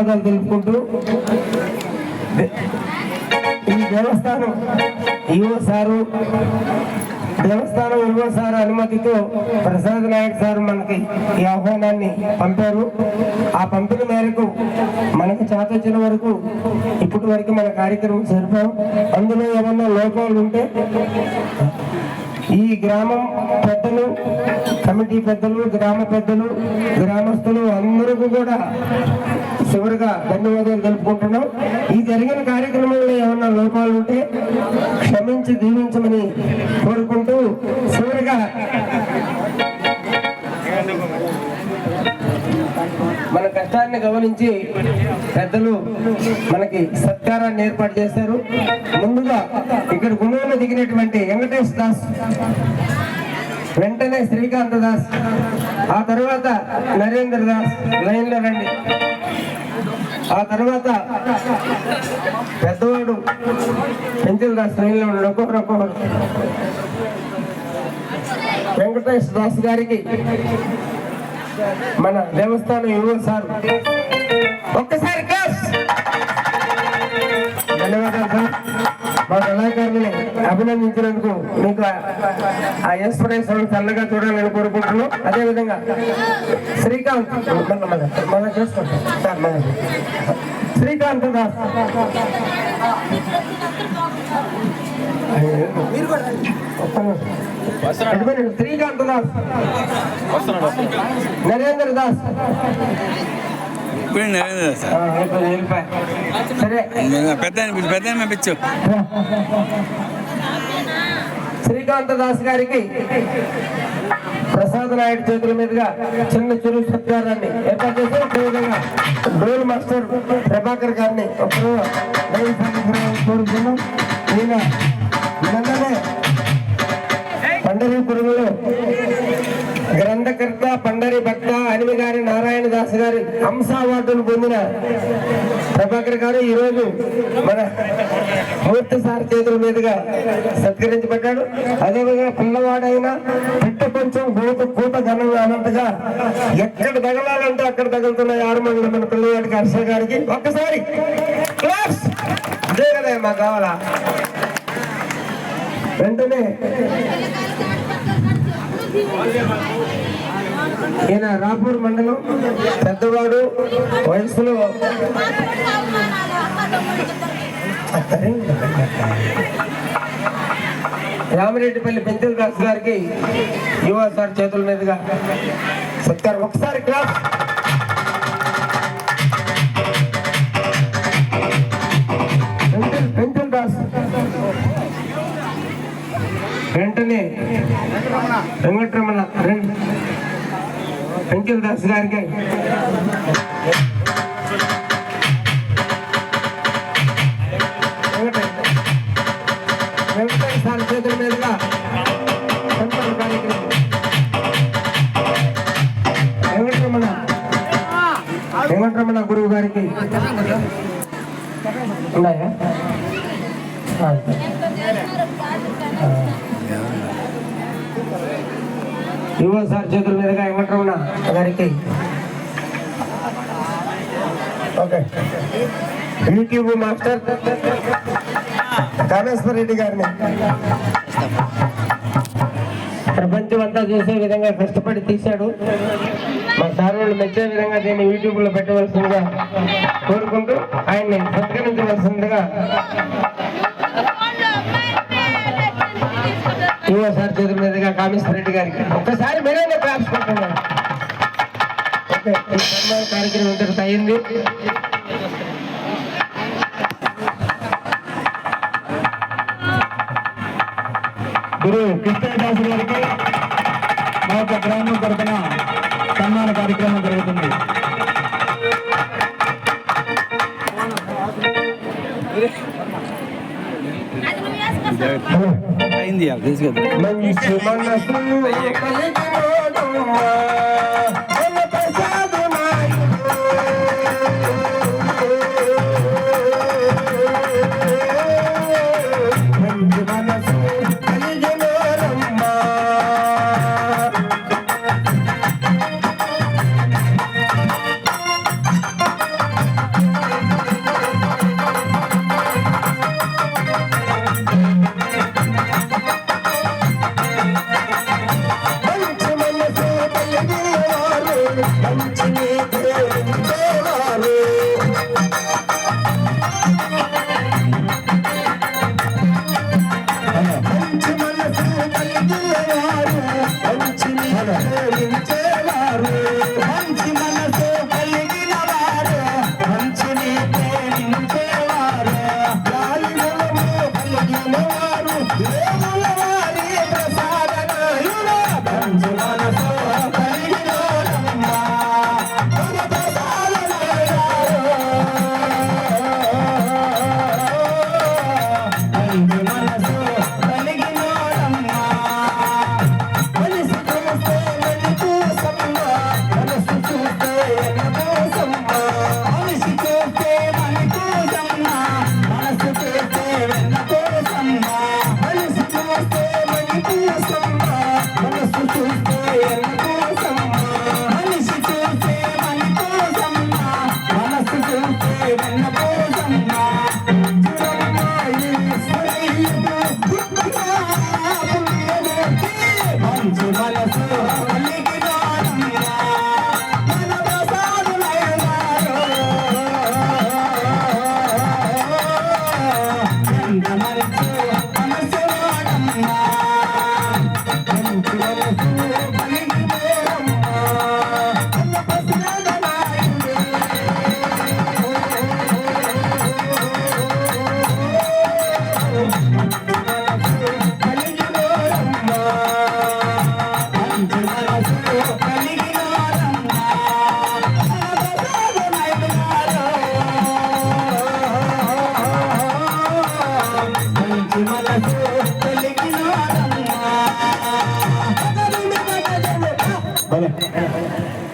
ధన్యవాదాలు తెలుపుకుంటూ ఈ దేవస్థానం ఈవో సారు దేవస్థానం ఈవో సార్ అనుమతితో ప్రసాద్ నాయక్ సార్ మనకి ఈ ఆహ్వానాన్ని పంపారు. ఆ పంపిన మేరకు మనకు చేతొచ్చిన వరకు ఇప్పటి వరకు మన కార్యక్రమం జరిపాం. అందులో ఏమన్నా లోపాలు ఉంటే ఈ గ్రామం పెద్దలు కమిటీ పెద్దలు గ్రామ పెద్దలు గ్రామస్తులు అందరికీ కూడా చివరిగా ధన్యవాదాలు తెలుపుకుంటున్నాం. ఈ జరిగిన కార్యక్రమంలో ఏమన్నా లోపాలు ఉంటే క్షమించి దీవించమని కోరుకుంటూ చివరిగా మన కష్టాన్ని గమనించి పెద్దలు మనకి సత్కారాన్ని ఏర్పాటు చేశారు. ముందుగా ఇక్కడ గుణంలో దిగినటువంటి వెంకటేష్ దాస్ వెంటనే శ్రీకాంత్ దాస్ ఆ తర్వాత నరేంద్ర దాస్ లైన్లో రండి ఆ తర్వాత పెద్దవాడు పెంచుల దాస్ లైన్లో ఉండండి ఒక్కొక్కరు ఒక్కొక్కరు వెంకటేష్ దాస్ గారికి మన దేవస్థానం యువ సార్. ఒక్కసారి ధన్యవాదాలు సార్. మా కళాకారుని అభినందించినందుకు మీకు ఆ- ఇన్స్పిరేషన్ చల్లగా చూడాలని కోరుకుంటున్నాం అదేవిధంగా శ్రీకాంత్ మన చేసుకుంటాం శ్రీకాంత్ దాస్. శ్రీకాంత్ దాస్. నరేంద్ర దాస్. ఇప్పుడు. సరే. పెద్ద పెద్ద పంపించు శ్రీకాంత దాస్ గారికి ప్రసాద్ నాయుడు చేతుల మీదుగా చిన్న చిరు సత్కారాన్ని ఏర్పాటు చేసి అదేవిధంగా డోల్ మాస్టర్ ప్రభాకర్ గారిని ఒకరు కోరుతున్నాం ఈయన నిన్ననే పురుగులు గ్రంథకర్త పండరి భక్త అనిమి గారి నారాయణ దాస్ గారి హంస అవార్డును పొందిన ప్రభాకర్ గారు ఈ రోజు మన మూర్తి సార్ చేతుల మీదుగా సత్కరించబడ్డాడు. అదేవిధంగా పిల్లవాడైనా పిట్ట కొంచెం గోత కూత ఘనంగా అనంతగా ఎక్కడ తగలాలంటే అక్కడ తగులుతున్న ఆరు మంది మన పిల్లవాడికి హర్ష గారికి. ఒక్కసారి క్లాస్ ఇదే కదా మాకు కావాలా? వెంటనే ఈయన రాపూర్ మండలం పెద్దవాడు వయసులో రామిరెడ్డిపల్లి పెంచల్ దాస్ గారికి యువ సార్ చేతుల మీదుగా సత్కారం. ఒకసారి క్లాస్ వెంటనే వెంకటరమణ రెండు పెంచల్ దాస్ గారికి వెంకట- వెంకటేశ్వర సార్ చేతుల మీదుగా సంపద కార్యక్రమం వెంకటరమణ వెంకటరమణ గురువు గారికి ఉన్నాయా యువ సార్ చేతుల మీదుగా వెంకటరమణ గారికి. Okay. YouTube master Kameswara Reddy గారిని. ప్రపంచం అంతా చూసే విధంగా కష్టపడి తీశాడు. మా సార్ వాళ్ళు మెచ్చే విధంగా దీన్ని యూట్యూబ్లో పెట్టవలసిందిగా కోరుకుంటూ ఆయన్ని సత్కరించవలసిందిగా యువ సార్ చేతుల మీదుగా కామేశ్వర రెడ్డి గారికి. ఒక్కసారి మీరైనా క్లాప్స్ కొట్టున్నారు కార్యక్రమం ఇంతటితో అయింది. గురు కృష్ణదాస్ గారికి మా యొక్క గ్రామం తరఫున సన్మాన కార్యక్రమం జరుగుతుంది. అయింది తీసుకెళ్తా.